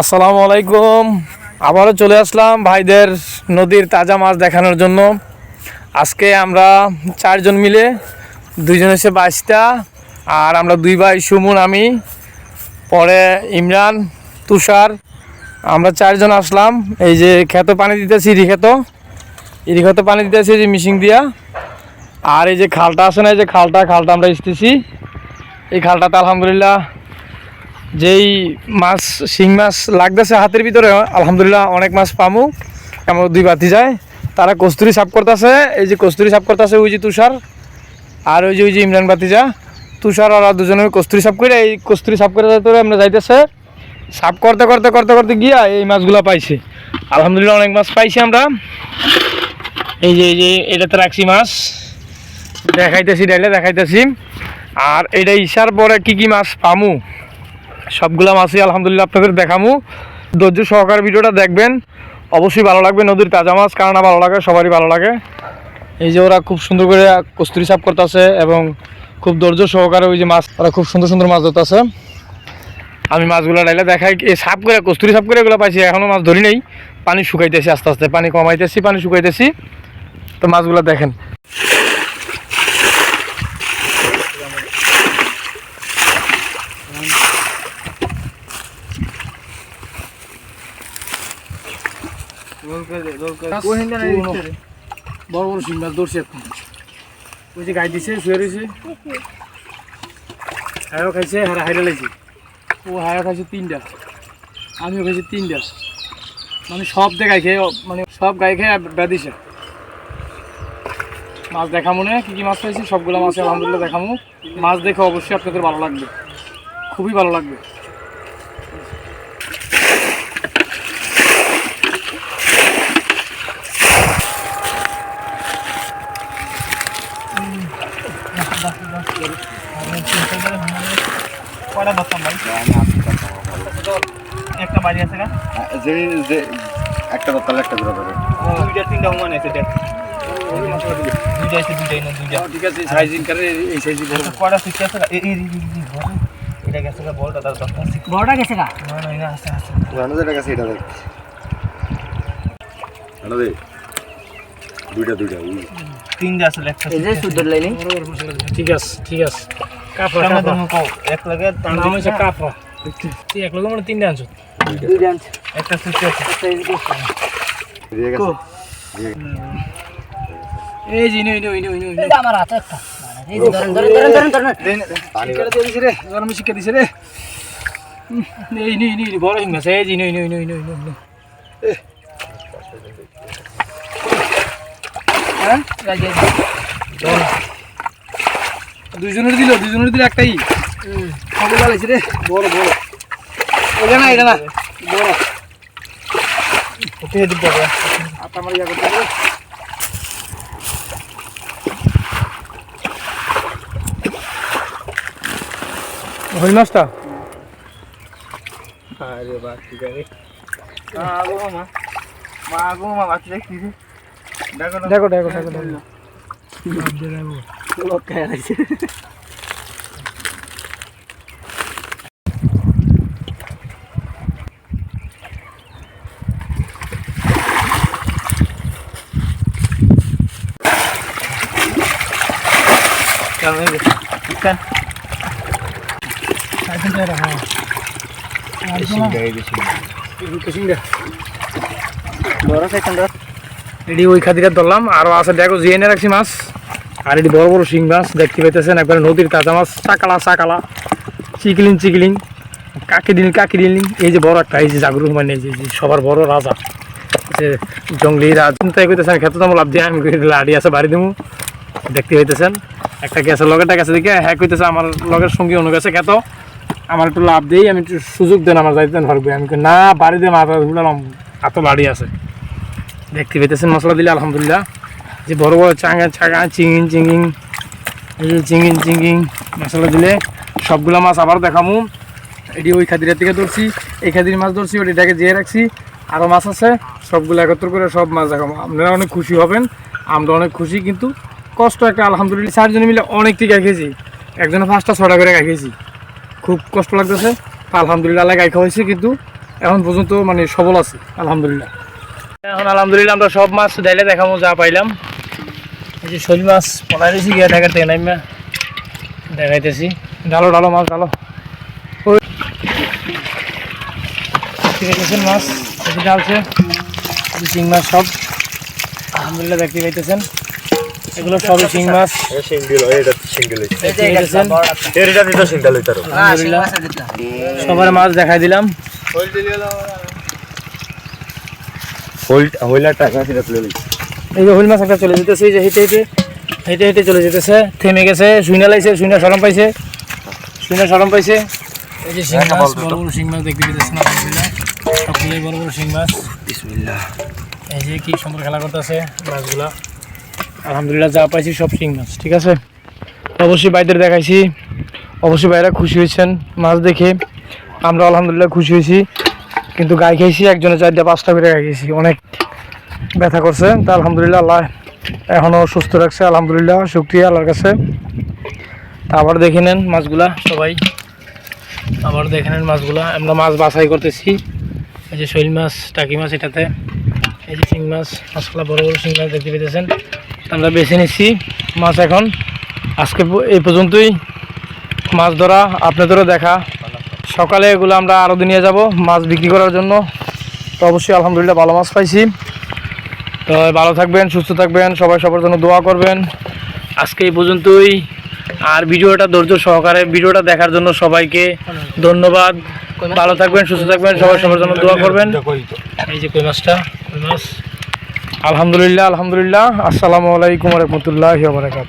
আসসালামু আলাইকুম। আবারও চলে আসলাম ভাইদের নদীর তাজা মাছ দেখানোর জন্য। আজকে আমরা চারজন মিলে, দুইজন এসে বাইশটা, আর আমরা দুই ভাই সুমন, আমি, পরে ইমরান, তুষার। আমরা চারজন আসলাম। এই যে ক্ষেত পানি দিতেছি, ইরি ক্ষেত। ইরি ক্ষেত পানি দিতেছি যে মিশিং দিয়া। আর এই যে খালটা আছে না, এই যে খালটা খালটা আমরা ইসতেছি। এই খালটাতে আলহামদুলিল্লাহ যেই মাছ, শিং মাছ লাগতেছে হাতের ভিতরে, আলহামদুলিল্লাহ অনেক মাছ পামু। এমন দুই বাতি যায়। তারা কস্তুরি সাফ করতেছে, এই যে কস্তুরি সাফ করতেছে ওই যে তুষার, আর ওই যে ওই যে ইমরান বাতিজা তুষার আর দুজনে কস্তুরি সাফ করে, এই কস্তুরি সাফ করে যাইতে আমরা যাইতেছে। সাফ করতে করতে করতে করতে গিয়া এই মাছগুলো পাইছি। আলহামদুলিল্লাহ অনেক মাছ পাইছি আমরা। এই যে এই যে, এটাতে রাখছি মাছ। দেখাইতেছি, ডাইলে দেখাইতেছি। আর এটা ইশার পরে কি কি মাছ পামু? সবগুলা মাছই আলহামদুলিল্লাহ আপনাদের দেখামু। ধৈর্য সহকারে ভিডিওটা দেখবেন। অবশ্যই ভালো লাগবে নদীর তাজা মাছ কারণ ভালো লাগে, সবারই ভালো লাগে। এই যে ওরা খুব সুন্দর করে কস্তুরি সাফ করতেছে এবং খুব ধৈর্য সহকারে ওই যে মাছ, ওরা খুব সুন্দর সুন্দর মাছ ধরতেছে। আমি মাছগুলো ডাইলে দেখাই, এই সাফ করে, কস্তুরি সাপ করে এগুলো পাইছি এখনও মাছ ধরি নেই। পানি শুকাইতেছি আস্তে আস্তে, পানি কমাইতেছি, পানি শুকাইতেছি। তো মাছগুলো দেখেন। বড় বড় শিং মাছ ধরছি এখন। ওই যে গাই দিছে শুয়ে রয়েছে হায়ও খাইছে হারা হাইরা লাইছে। ও হায়ও খাইছে তিনটা। আমিও খাইছি তিনটা। মানে সব দেখাই খেয়ে মানে সব গাই খেয়ে বেঁধিছে। মাছ দেখামো না কী কী মাছ পাইছি সবগুলো মাছ আলহামদুলিল্লাহ দেখামো। মাছ দেখে অবশ্যই আপনাদের ভালো লাগবে। খুবই ভালো লাগবে। কয়টা ধরতাম ভাই একটা বাড়ি আছে না যে যে একটা তাহলে একটা ধরে ধরে দুইটা তিনটা হুমান আছে দেখ দুইটা আছে দুইটাই না দুইটা ঠিক আছে সাইজিং করে এই সাইজিং করে কয়টা সিক্স আছে এই এই এটা গেছে গা তার দশটা বড়টা গেছে না না না আছে আছে রানা যেটা গেছে এটা দেখ রানা দে দুইটা দুইটা উই। তিনটা আছে একটা এই যে সুন্দর লাইনে। ঠিক আছে ঠিক আছে। কাফরা কাফরা এক লাগে নাম হচ্ছে কাফরা তুই এক লগে মানে তিনটা আনছো? দুই ডান্স একটা সিক্স আছে। একটা এই যে দিয়ে গেছে। এই যে ইনো ইনো ইনো ইনো ইনো এটা আমার হাতে একটা। এই যে ধরেন ধরেন ধরেন ধরেন ধরেন। পানি শিক্ষা দিয়ে দিছে রে গরম শিক্ষা দিছে রে। এই নি নি নি, বড় হিং আছে এই যে ইনো ইনো ইনো ইনো ইনো ইনো হ্যাঁ? দুইজনের দিল দুইজনের দিল একটাই। খবর লাগাইছে রে। বড় বড়। এটা না এটা না। বড়। ওকে দিব আটা মারি ইয়া করতে মাছটা? আরে মা মামা বাকি দেখি দেখো না দেখো দেখো দেখো দেখো লোক খায় আছে কেমন কেন আইছেন যারা হ্যাঁ কিসিংটা বড় সেকন্ড এটি ওই খাতিরে ধরলাম। আরও আছে, দেখো জিএনে রাখছি মাছ। আর এটি বড় বড় শিং মাছ, দেখতে পাইতেছেন একবারে নদীর তাজা মাছ, চাকালা চাকালা, চিকলিং চিকলিং কাকি দিন কাকি দিন এই যে বড় একটা, এই যে জাগরু মানে যে সবার বড় রাজা যে জঙ্গলি রাজ চিন্তাই করতেছেন খেতে তো লাভ দিয়ে আমি লাড়ি আছে, বাড়ি দেবো দেখতে পাইতেছেন, একটা গেছে লগেরটা গেছে দেখে হ্যাঁ কইতেছে, আমার লগের সঙ্গী অন্য গেছে, খেত, আমার একটু লাভ দিই, আমি একটু সুযোগ দেন, আমার যাইতে পারবে আমি না, বাড়ি দিয়ে মাথা ধুলাম এত লাড়ি আছে। দেখতে পেতেছেন, মশলা দিলে আলহামদুলিল্লাহ। যে বড় বড় চাঙা চাঙা চিংিং চিংিং এই যে চিংিং চিংিং মশলা দিলে সবগুলা মাছ আবার দেখামু। এটি ওই খাদিরের থেকে ধরছি, এই খাদির মাছ ধরছি ওইটাকে জিয়ে রাখছি। আরও মাছ আছে, সবগুলো একত্র করে সব মাছ দেখাবো আপনারা অনেক খুশি হবেন, আমরা অনেক খুশি, কিন্তু কষ্ট একটা আলহামদুলিল্লাহ। চারজনে মিলে অনেক টিকা খেয়েছি। একজনে পাঁচটা, ছটা করে খেয়েছি। খুব কষ্ট লাগতেছে আলহামদুলিল্লাহ আল্লাহ গাই খাওয়াইছি, কিন্তু এখন পর্যন্ত মানে সবল আছে, আলহামদুলিল্লাহ। এখন আলহামদুলিল্লাহ আমরা সব মাছ ডাইলে দেখাবো যা পাইলাম। এই যে শোল মাছ পলাই দিয়েছি গিয়ে ঢাকার থেকে নাইমা দেখাইতেছি। ডালো ডালো মাছ ডালো। পাইতেছেন মাছ ডালছে এই শিং মাছ সব। আলহামদুলিল্লাহ দেখতে পাইতেছেন। এগুলো সবই শিং মাছ। সবার মাছ দেখাই দিলাম। হোল্ড হোল্ডার টাকা সেটা তুলে লই এই যে হুইল মাছ একটা চলে যেতেছে এই যে হেঁটে হেঁটে হেঁটে হেঁটে চলে যেতেছে থেমে গেছে শুইনা লাইছে শুইনা সরম পাইছে শুইনা সরম পাইছে। এই যে শিং মাছ বলতো বড় বড় শিং মাছ দেখতে পেতেছেন আলহামদুলিল্লাহ সবগুলোই বড় বড় শিং মাছ। বিসমিল্লাহ। এই যে কি সুন্দর খেলা করতেছে মাছগুলা। আলহামদুলিল্লাহ যা পাইছি সব শিং মাছ ঠিক আছে? অবশ্যই বাইদের দেখাইছি। অবশ্যই বাইরা খুশি হয়েছেন মাছ দেখে। আমরা আলহামদুলিল্লাহ খুশি হয়েছি। কিন্তু গাই খাইছি একজনের চারটা পাঁচটা করে গাই খেয়েছি অনেক ব্যথা করছে, তা আলহামদুলিল্লাহ আল্লাহ এখনও সুস্থ রাখছে, আলহামদুলিল্লাহ, শুক্রিয়া আল্লাহর কাছে। তা আবার দেখে নেন মাছগুলা সবাই। আবার দেখে নেন মাছগুলা। আমরা মাছ বাছাই করতেছি। এই যে শৈল মাছ, টাকি মাছ এটাতে। এই যে শিং মাছ, মাছগুলা বড় বড় শিং মাছ দেখতে পেতেছেন। আমরা বেছে নিচ্ছি মাছ এখন। আজকে এই পর্যন্তই। মাছ ধরা আপনাদেরও দেখা। সকালে এগুলো আমরা আরও নিয়ে যাব মাছ বিক্রি করার জন্য। তো অবশ্যই আলহামদুলিল্লাহ ভালো মাছ পাইছি। তো ভালো থাকবেন সুস্থ থাকবেন সবাই সবার জন্য দোয়া করবেন। আজকে এই পর্যন্তই। আর ভিডিওটা ধৈর্য সহকারে ভিডিওটা দেখার জন্য সবাইকে ধন্যবাদ। ভালো থাকবেন সুস্থ থাকবেন সবাই সবার জন্য দোয়া করবেন। এই যে কই মাছটা? কই মাছ? আলহামদুলিল্লাহ আলহামদুলিল্লাহ। আসসালামু আলাইকুম রহমতুল্লাহ বারাকাত